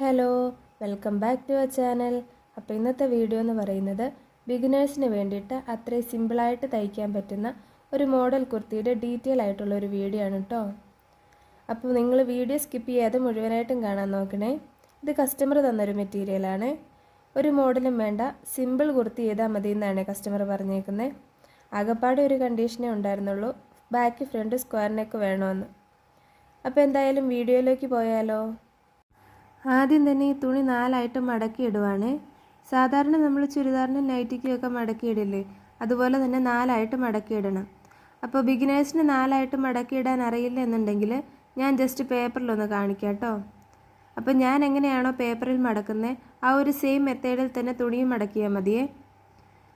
Hello welcome back to our channel. അപ്പോൾ ഇന്നത്തെ video എന്ന് പറയുന്നത് ബിഗിനേഴ്സിന് വേണ്ടിയിട്ട് അത്രയും സിമ്പിളായിട്ട് തയ്ക്കാൻ പറ്റുന്ന ഒരു മോഡൽ കുർത്തിയുടെ ഡീറ്റെയിൽ ആയിട്ടുള്ള ഒരു വീഡിയോ ആണ് കേട്ടോ അപ്പോൾ നിങ്ങൾ വീഡിയോ സ്കിപ്പ് ചെയ്യാതെ മുഴുവനായിട്ടും കാണാൻ നോക്കണേ. ഇത് കസ്റ്റമർ തന്നൊരു മെറ്റീരിയലാണ് ഒരു മോഡലും വേണ്ട സിമ്പിൾ കുർത്തി ചെയ്താൽ മതി എന്നാണ് കസ്റ്റമർ പറഞ്ഞേക്കുന്നത് ആകപ്പാടെ ഒരു കണ്ടീഷനേ ഉണ്ടായിരുന്നുള്ളൂ. ബാക്ക് ഫ്രണ്ട് സ്ക്വയർ നെക്ക് വേണമെന്ന് അപ്പോൾ എന്തായാലും വീഡിയോയിലേക്ക് പോയാലോ? ആദ്യം തന്നെ ഈ തുണി നാലായിട്ട് മടക്കി ഇടുവാണ് സാധാരണ നമ്മൾ ചുരിദാറിന് മടക്കി ഇടില്ലേ അതുപോലെ തന്നെ നാലായിട്ട് മടക്കി ഇടണം അപ്പോൾ ബിഗിനേഴ്സിന് നാലായിട്ട് മടക്കി ഇടാൻ അറിയില്ല എന്നുണ്ടെങ്കിൽ ഞാൻ ജസ്റ്റ് പേപ്പറിലൊന്ന് കാണിക്കാം കേട്ടോ. അപ്പോൾ ഞാൻ എങ്ങനെയാണോ പേപ്പറിൽ മടക്കുന്നത് ആ ഒരു സെയിം മെത്തേഡിൽ തന്നെ തുണിയും മടക്കിയാൽ മതിയേ.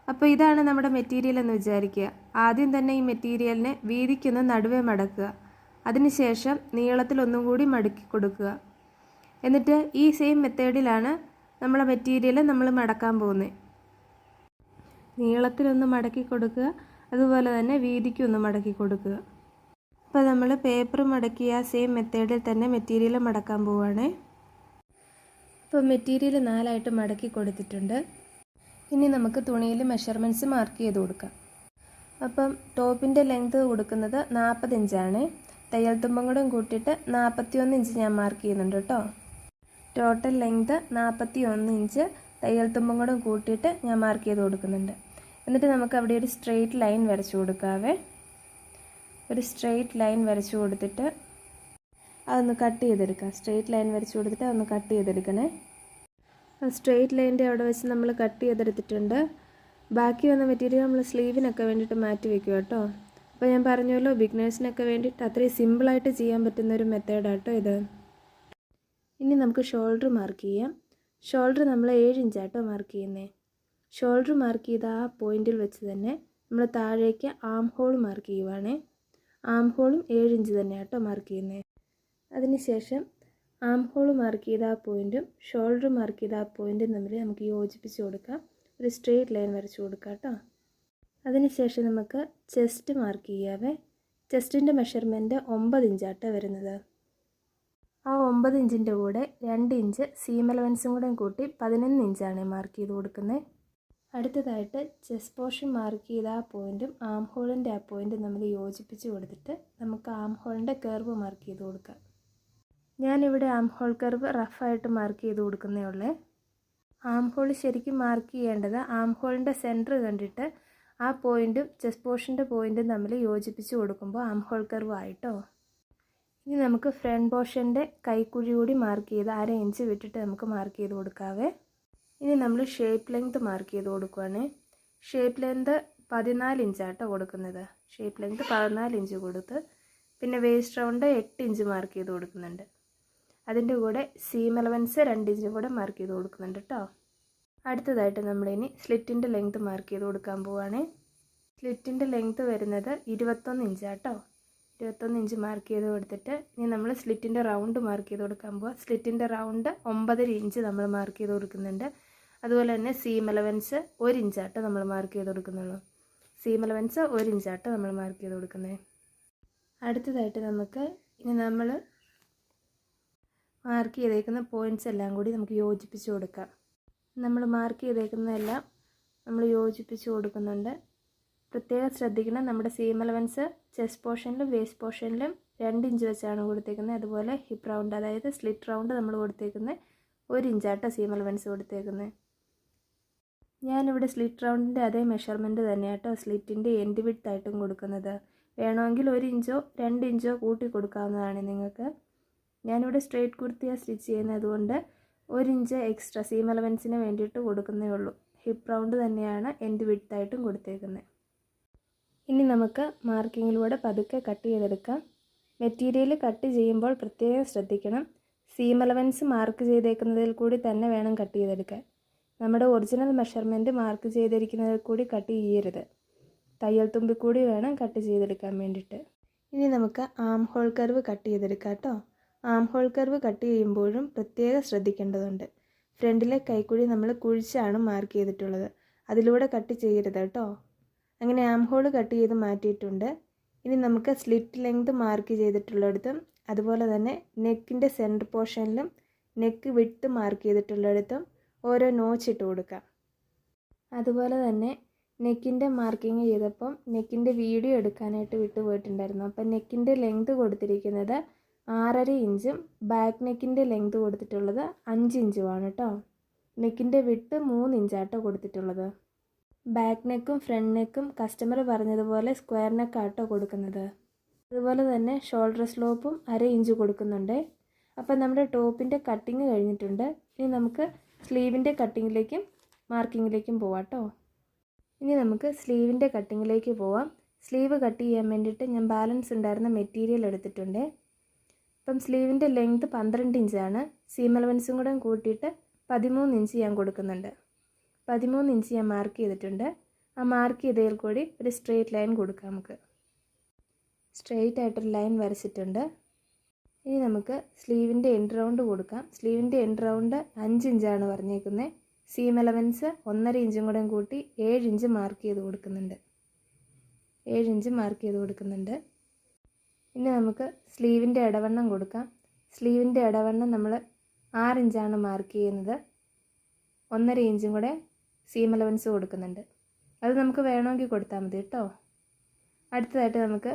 അപ്പോൾ ഇതാണ് നമ്മുടെ മെറ്റീരിയൽ എന്ന് വിചാരിക്കുക. ആദ്യം തന്നെ ഈ മെറ്റീരിയലിനെ വീതിക്കുന്ന നടുവേ മടക്കുക. അതിനുശേഷം നീളത്തിൽ ഒന്നും കൂടി മടക്കി കൊടുക്കുക. എന്നിട്ട് ഈ സെയിം മെത്തേഡിലാണ് നമ്മളെ മെറ്റീരിയൽ നമ്മൾ മടക്കാൻ പോകുന്നത് നീളത്തിലൊന്ന് മടക്കി കൊടുക്കുക. അതുപോലെ തന്നെ വീതിക്കൊന്ന് മടക്കി കൊടുക്കുക. അപ്പോൾ നമ്മൾ പേപ്പർ മടക്കിയ സെയിം മെത്തേഡിൽ തന്നെ മെറ്റീരിയൽ മടക്കാൻ പോവുകയാണ് ഇപ്പോൾ മെറ്റീരിയൽ നാലായിട്ട് മടക്കി കൊടുത്തിട്ടുണ്ട്. ഇനി നമുക്ക് തുണിയിൽ മെഷർമെന്റ്സ് മാർക്ക് ചെയ്ത് കൊടുക്കാം. അപ്പം ടോപ്പിന്റെ ലെങ്ത് കൊടുക്കുന്നത് നാൽപ്പത് ഇഞ്ചാണ്. തയ്യൽ തുമ്പം കൂടെ കൂട്ടിയിട്ട് നാൽപ്പത്തി ഇഞ്ച് ഞാൻ മാർക്ക് ചെയ്യുന്നുണ്ട് കേട്ടോ. ടോട്ടൽ ലെങ്ത് നാൽപ്പത്തി ഒന്ന് ഇഞ്ച് തയ്യൽ തുമ്പും കൂടെ കൂട്ടിയിട്ട് ഞാൻ മാർക്ക് ചെയ്ത് കൊടുക്കുന്നുണ്ട്. എന്നിട്ട് നമുക്ക് അവിടെ ഒരു സ്ട്രെയിറ്റ് ലൈൻ വരച്ചു കൊടുക്കാവേ. ഒരു സ്ട്രെയിറ്റ് ലൈൻ വരച്ചു കൊടുത്തിട്ട് അതൊന്ന് കട്ട് ചെയ്തെടുക്കാം. സ്ട്രെയിറ്റ് ലൈൻ വരച്ചു കൊടുത്തിട്ട് അതൊന്ന് കട്ട് ചെയ്തെടുക്കണേ. സ്ട്രെയിറ്റ് ലൈന്റെ അവിടെ വെച്ച് നമ്മൾ കട്ട് ചെയ്തെടുത്തിട്ടുണ്ട്. ബാക്കി വന്ന മെറ്റീരിയൽ നമ്മൾ സ്ലീവിനൊക്കെ വേണ്ടിയിട്ട് മാറ്റി വെക്കുക കേട്ടോ. അപ്പോൾ ഞാൻ പറഞ്ഞല്ലോ ബിഗ്നേഴ്സിനൊക്കെ വേണ്ടിയിട്ട് അത്രയും സിമ്പിളായിട്ട് ചെയ്യാൻ പറ്റുന്ന ഒരു മെത്തേഡാട്ടോ ഇത്. ഇനി നമുക്ക് ഷോൾഡർ മാർക്ക് ചെയ്യാം. ഷോൾഡർ നമ്മൾ ഏഴ് ഇഞ്ചാട്ടോ മാർക്ക് ചെയ്യുന്നേ. ഷോൾഡർ മാർക്ക് ചെയ്ത ആ പോയിന്റിൽ വെച്ച് തന്നെ നമ്മൾ താഴേക്ക് ആം ഹോൾ മാർക്ക് ചെയ്യുവാണേ. ആം ഹോളും ഏഴ് ഇഞ്ച് തന്നെയാട്ടോ മാർക്ക് ചെയ്യുന്നേ. അതിനുശേഷം ആം ഹോൾ മാർക്ക് ചെയ്ത ആ പോയിന്റും ഷോൾഡർ മാർക്ക് ചെയ്ത ആ പോയിന്റും തമ്മിൽ നമുക്ക് യോജിപ്പിച്ച് കൊടുക്കാം. ഒരു സ്ട്രെയിറ്റ് ലൈൻ വരച്ചു കൊടുക്കാം കേട്ടോ. അതിനുശേഷം നമുക്ക് ചെസ്റ്റ് മാർക്ക് ചെയ്യാവേ. ചെസ്റ്റിന്റെ മെഷർമെന്റ് ഒമ്പത് ഇഞ്ചാട്ടോ വരുന്നത്. ആ ഒമ്പത് ഇഞ്ചിന്റെ കൂടെ രണ്ട് ഇഞ്ച് സീം അലവൻസും കൂടെ കൂട്ടി പതിനൊന്ന് ഇഞ്ചാണ് മാർക്ക് ചെയ്ത് കൊടുക്കുന്നത്. അടുത്തതായിട്ട് ചെസ്റ്റ് പോർഷൻ മാർക്ക് ചെയ്ത ആ പോയിന്റും ആം ഹോളിന്റെ ആ പോയിന്റും നമ്മൾ യോജിപ്പിച്ച് കൊടുത്തിട്ട് നമുക്ക് ആം ഹോളിന്റെ കർവ് മാർക്ക് ചെയ്ത് കൊടുക്കാം. ഞാനിവിടെ ആം ഹോൾ കർവ് റഫായിട്ട് മാർക്ക് ചെയ്ത് കൊടുക്കുന്നേ ഉള്ളേ. ആം ഹോൾ ശരിക്കും മാർക്ക് ചെയ്യേണ്ടത് ആം ഹോളിന്റെ സെന്റർ കണ്ടിട്ട് ആ പോയിന്റും ചെസ്റ്റ് പോർഷന്റെ പോയിന്റും തമ്മിൽ യോജിപ്പിച്ച് കൊടുക്കുമ്പോൾ ആം ഹോൾ കർവ് ആയിട്ടോ? ഇനി നമുക്ക് ഫ്രണ്ട് പോർഷന്റെ കൈക്കുഴി കൂടി മാർക്ക് ചെയ്ത് അര ഇഞ്ച് വിട്ടിട്ട് നമുക്ക് മാർക്ക് ചെയ്ത് കൊടുക്കാവേ. ഇനി നമ്മൾ ഷേപ്പ് ലെങ്ത് മാർക്ക് ചെയ്ത് കൊടുക്കുവാണ്. ഷേപ്പ് ലെങ്ത് പതിനാല് ഇഞ്ചാട്ടോ കൊടുക്കുന്നത്. ഷേപ്പ് ലെങ്ത് പതിനാല് ഇഞ്ച് കൊടുത്ത് പിന്നെ വേസ്റ്റ് റൗണ്ട് എട്ട് ഇഞ്ച് മാർക്ക് ചെയ്ത് കൊടുക്കുന്നുണ്ട്. അതിന്റെ കൂടെ സീം അലവൻസ് രണ്ട് ഇഞ്ചും കൂടെ മാർക്ക് ചെയ്ത് കൊടുക്കുന്നുണ്ട് കേട്ടോ അടുത്തതായിട്ട് നമ്മളിനി സ്ലിറ്റിന്റെ ലെങ്ത് മാർക്ക് ചെയ്ത് കൊടുക്കാൻ പോവുകയാണ് സ്ലിറ്റിന്റെ ലെങ്ത് വരുന്നത് ഇരുപത്തൊന്ന് ഇഞ്ചാട്ടോ ഇരുപത്തൊന്ന് ഇഞ്ച് മാർക്ക് ചെയ്ത് കൊടുത്തിട്ട് ഇനി നമ്മൾ സ്ലിറ്റിന്റെ റൗണ്ട് മാർക്ക് ചെയ്ത് കൊടുക്കാൻ പോവാം. സ്ലിറ്റിന്റെ റൗണ്ട് ഒമ്പതര ഇഞ്ച് നമ്മൾ മാർക്ക് ചെയ്ത് കൊടുക്കുന്നുണ്ട്. അതുപോലെ തന്നെ സീം അലവൻസ് ഒരു ഇഞ്ചാട്ട് നമ്മൾ മാർക്ക് ചെയ്ത് കൊടുക്കുന്നുള്ളൂ. സീം അലവൻസ് ഒരു ഇഞ്ചാട്ട് നമ്മൾ മാർക്ക് ചെയ്ത് കൊടുക്കുന്നത് അടുത്തതായിട്ട് നമുക്ക് ഇനി നമ്മൾ മാർക്ക് ചെയ്തേക്കുന്ന പോയിന്റ്സ് എല്ലാം കൂടി നമുക്ക് യോജിപ്പിച്ച് കൊടുക്കാം. നമ്മൾ മാർക്ക് ചെയ്തേക്കുന്നതെല്ലാം നമ്മൾ യോജിപ്പിച്ച് കൊടുക്കുന്നുണ്ട്. പ്രത്യേകം ശ്രദ്ധിക്കണം. നമ്മുടെ സീം അലവൻസ് ചെസ്റ്റ് പോർഷനിലും വേസ്റ്റ് പോർഷനിലും രണ്ട് ഇഞ്ച് വെച്ചാണ് കൊടുത്തേക്കുന്നത്. അതുപോലെ ഹിപ്പ് റൗണ്ട് അതായത് സ്ലിറ്റ് റൗണ്ട് നമ്മൾ കൊടുത്തേക്കുന്നത് ഒരു ഇഞ്ചാട്ടോ സീം അലവൻസ് കൊടുത്തേക്കുന്നത്. ഞാനിവിടെ സ്ലിറ്റ് റൗണ്ടിന്റെ അതേ മെഷർമെന്റ് തന്നെയാട്ടോ സ്ലിറ്റിന്റെ എൻഡ് വിട്ട് ആയിട്ടും കൊടുക്കുന്നത്. വേണമെങ്കിൽ ഒരു ഇഞ്ചോ രണ്ട് ഇഞ്ചോ കൂട്ടി കൊടുക്കാവുന്നതാണ് നിങ്ങൾക്ക്. ഞാനിവിടെ സ്ട്രെയിറ്റ് കുർത്തിയാണ് സ്റ്റിച്ച് ചെയ്യുന്നത്. കൊണ്ട് ഒരു ഇഞ്ച് എക്സ്ട്രാ സീം അലവൻസിന് വേണ്ടിയിട്ട് കൊടുക്കുന്നേ ഉള്ളൂ. ഹിപ്പ് റൗണ്ട് തന്നെയാണ് എൻഡ് വിഡ്ത്തായിട്ടും കൊടുത്തേക്കുന്നത്. ഇനി നമുക്ക് മാർക്കിങ്ങിലൂടെ പതുക്കെ കട്ട് ചെയ്തെടുക്കാം. മെറ്റീരിയൽ കട്ട് ചെയ്യുമ്പോൾ പ്രത്യേകം ശ്രദ്ധിക്കണം. സീം അലവൻസ് മാർക്ക് ചെയ്തേക്കുന്നതിൽ കൂടി തന്നെ വേണം കട്ട് ചെയ്തെടുക്കാൻ. നമ്മുടെ ഒറിജിനൽ മെഷർമെന്റ് മാർക്ക് ചെയ്തിരിക്കുന്നതിൽ കൂടി കട്ട് ചെയ്യരുത്. തയ്യൽ തുമ്പി കൂടി വേണം കട്ട് ചെയ്തെടുക്കാൻ വേണ്ടിയിട്ട്. ഇനി നമുക്ക് ആം ഹോൾ കർവ് കട്ട് ചെയ്തെടുക്കാം കേട്ടോ. ആം ഹോൾ കർവ് കട്ട് ചെയ്യുമ്പോഴും പ്രത്യേകം ശ്രദ്ധിക്കേണ്ടതുണ്ട്. ഫ്രണ്ടിലെ കൈക്കുഴി നമ്മൾ കുഴിച്ചാണ് മാർക്ക് ചെയ്തിട്ടുള്ളത്. അതിലൂടെ കട്ട് ചെയ്യരുത് കേട്ടോ. അങ്ങനെ ആം ഹോൾ കട്ട് ചെയ്ത് മാറ്റിയിട്ടുണ്ട്. ഇനി നമുക്ക് സ്ലിറ്റ് ലെങ്ത് മാർക്ക് ചെയ്തിട്ടുള്ളിടത്തും അതുപോലെ തന്നെ നെക്കിന്റെ സെന്റർ പോർഷനിലും നെക്ക് വിട്ട് മാർക്ക് ചെയ്തിട്ടുള്ളിടത്തും ഓരോ നോച്ച് ഇട്ട് കൊടുക്കാം. അതുപോലെ തന്നെ നെക്കിന്റെ മാർക്കിങ് ചെയ്തപ്പം നെക്കിന്റെ വീഡിയോ എടുക്കാനായിട്ട് വിട്ടു പോയിട്ടുണ്ടായിരുന്നു അപ്പം നെക്കിന്റെ ലെങ്ത് കൊടുത്തിരിക്കുന്നത് ആറര ഇഞ്ചും ബാക്ക് നെക്കിന്റെ ലെങ്ത് കൊടുത്തിട്ടുള്ളത് അഞ്ച് ഇഞ്ചുമാണ് കേട്ടോ നെക്കിന്റെ വിട്ട് മൂന്ന് ഇഞ്ചാട്ടോ കൊടുത്തിട്ടുള്ളത്. ബാക്ക് നെക്കും ഫ്രണ്ട് നെക്കും കസ്റ്റമർ പറഞ്ഞതുപോലെ സ്ക്വയർ നെക്കാട്ടോ കൊടുക്കുന്നത്. അതുപോലെ തന്നെ ഷോൾഡർ സ്ലോപ്പും അര ഇഞ്ച് കൊടുക്കുന്നുണ്ട്. അപ്പം നമ്മുടെ ടോപ്പിന്റെ കട്ടിങ് കഴിഞ്ഞിട്ടുണ്ട്. ഇനി നമുക്ക് സ്ലീവിന്റെ കട്ടിങ്ങിലേക്കും മാർക്കിങ്ങിലേക്കും പോവാട്ടോ ഇനി നമുക്ക് സ്ലീവിന്റെ കട്ടിങ്ങിലേക്ക് പോവാം. സ്ലീവ് കട്ട് ചെയ്യാൻ വേണ്ടിയിട്ട് ഞാൻ ബാലൻസ് ഉണ്ടായിരുന്ന മെറ്റീരിയൽ എടുത്തിട്ടുണ്ട്. അപ്പം സ്ലീവിന്റെ ലെങ്ത് പന്ത്രണ്ട് ഇഞ്ചാണ് സീം അലവൻസും കൂടെ കൂട്ടിയിട്ട് പതിമൂന്ന് ഇഞ്ച് ഞാൻ കൊടുക്കുന്നുണ്ട്. പതിമൂന്ന് ഇഞ്ച് ഞാൻ മാർക്ക് ചെയ്തിട്ടുണ്ട്. ആ മാർക്ക് ചെയ്തതിൽ കൂടി ഒരു സ്ട്രെയിറ്റ് ലൈൻ കൊടുക്കാം നമുക്ക്. സ്ട്രെയിറ്റ് ആയിട്ടൊരു ലൈൻ വരച്ചിട്ടുണ്ട്. ഇനി നമുക്ക് സ്ലീവിന്റെ എൻഡ് റൗണ്ട് കൊടുക്കാം. സ്ലീവിന്റെ എൻഡ് റൗണ്ട് അഞ്ച് ഇഞ്ചാണ് പറഞ്ഞേക്കുന്നത് സീം എലവൻസ് ഒന്നര ഇഞ്ചും കൂടെ കൂട്ടി ഏഴ് ഇഞ്ച് മാർക്ക് ചെയ്ത് കൊടുക്കുന്നുണ്ട്. ഏഴ് ഇഞ്ച് മാർക്ക് ചെയ്ത് കൊടുക്കുന്നുണ്ട്. ഇനി നമുക്ക് സ്ലീവിന്റെ ഇടവണ്ണം കൊടുക്കാം. സ്ലീവിന്റെ ഇടവണ്ണം നമ്മൾ ആറ് ഇഞ്ചാണ് മാർക്ക് ചെയ്യുന്നത്. ഒന്നര ഇഞ്ചും കൂടെ സീം അലവൻസ് കൊടുക്കുന്നുണ്ട്. അത് നമുക്ക് വേണമെങ്കിൽ കൊടുത്താൽ മതി കേട്ടോ. അടുത്തതായിട്ട് നമുക്ക്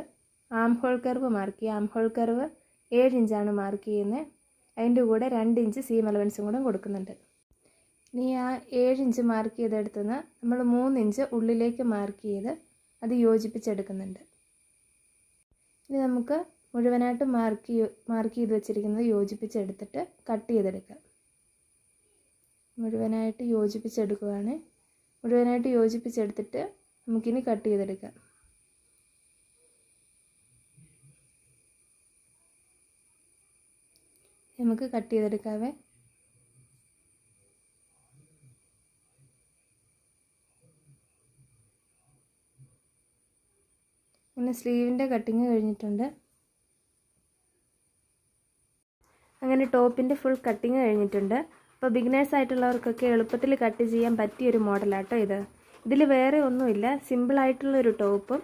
ആം ഹോൾ കർവ് മാർക്ക് ചെയ്യാം ആം ഹോൾ കർവ് ഏഴ് ഇഞ്ചാണ് മാർക്ക് ചെയ്യുന്നത് അതിന്റെ കൂടെ രണ്ട് ഇഞ്ച് സീം അലവൻസും കൂടെ കൊടുക്കുന്നുണ്ട്. ഇനി ആ ഏഴ് ഇഞ്ച് മാർക്ക് ചെയ്തെടുത്തുനിന്ന് നമ്മൾ മൂന്ന് ഇഞ്ച് ഉള്ളിലേക്ക് മാർക്ക് ചെയ്ത് അത് യോജിപ്പിച്ചെടുക്കുന്നുണ്ട്. ഇനി നമുക്ക് മുഴുവനായിട്ട് മാർക്ക് മാർക്ക് ചെയ്ത് വെച്ചിരിക്കുന്നത് യോജിപ്പിച്ചെടുത്തിട്ട് കട്ട് ചെയ്തെടുക്കാം. മുഴുവനായിട്ട് യോജിപ്പിച്ചെടുക്കുകയാണ് മുഴുവനായിട്ട് യോജിപ്പിച്ചെടുത്തിട്ട് നമുക്കിനി കട്ട് ചെയ്തെടുക്കാം. നമുക്ക് കട്ട് ചെയ്തെടുക്കാവേ. പിന്നെ സ്ലീവിന്റെ കട്ടിങ് കഴിഞ്ഞിട്ടുണ്ട്. അങ്ങനെ ടോപ്പിന്റെ ഫുൾ കട്ടിങ് കഴിഞ്ഞിട്ടുണ്ട്. അപ്പോൾ ബിഗിനേഴ്സ് ആയിട്ടുള്ളവർക്കൊക്കെ എളുപ്പത്തിൽ കട്ട് ചെയ്യാൻ പറ്റിയൊരു മോഡലാട്ടോ ഇത്. ഇതിൽ വേറെ ഒന്നുമില്ല. സിമ്പിളായിട്ടുള്ളൊരു ടോപ്പും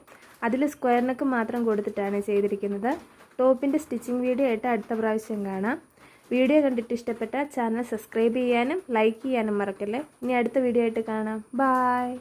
അതിൽ സ്ക്വയർ നെക്ക് മാത്രം കൊടുത്തിട്ടാണ് ചെയ്തിരിക്കുന്നത്. ടോപ്പിന്റെ സ്റ്റിച്ചിങ് വീഡിയോ ആയിട്ട് അടുത്ത പ്രാവശ്യം കാണാം. വീഡിയോ കണ്ടിട്ട് ഇഷ്ടപ്പെട്ട ചാനൽ സബ്സ്ക്രൈബ് ചെയ്യാനും ലൈക്ക് ചെയ്യാനും മറക്കല്ലേ. ഇനി അടുത്ത വീഡിയോ ആയിട്ട് കാണാം. ബായ്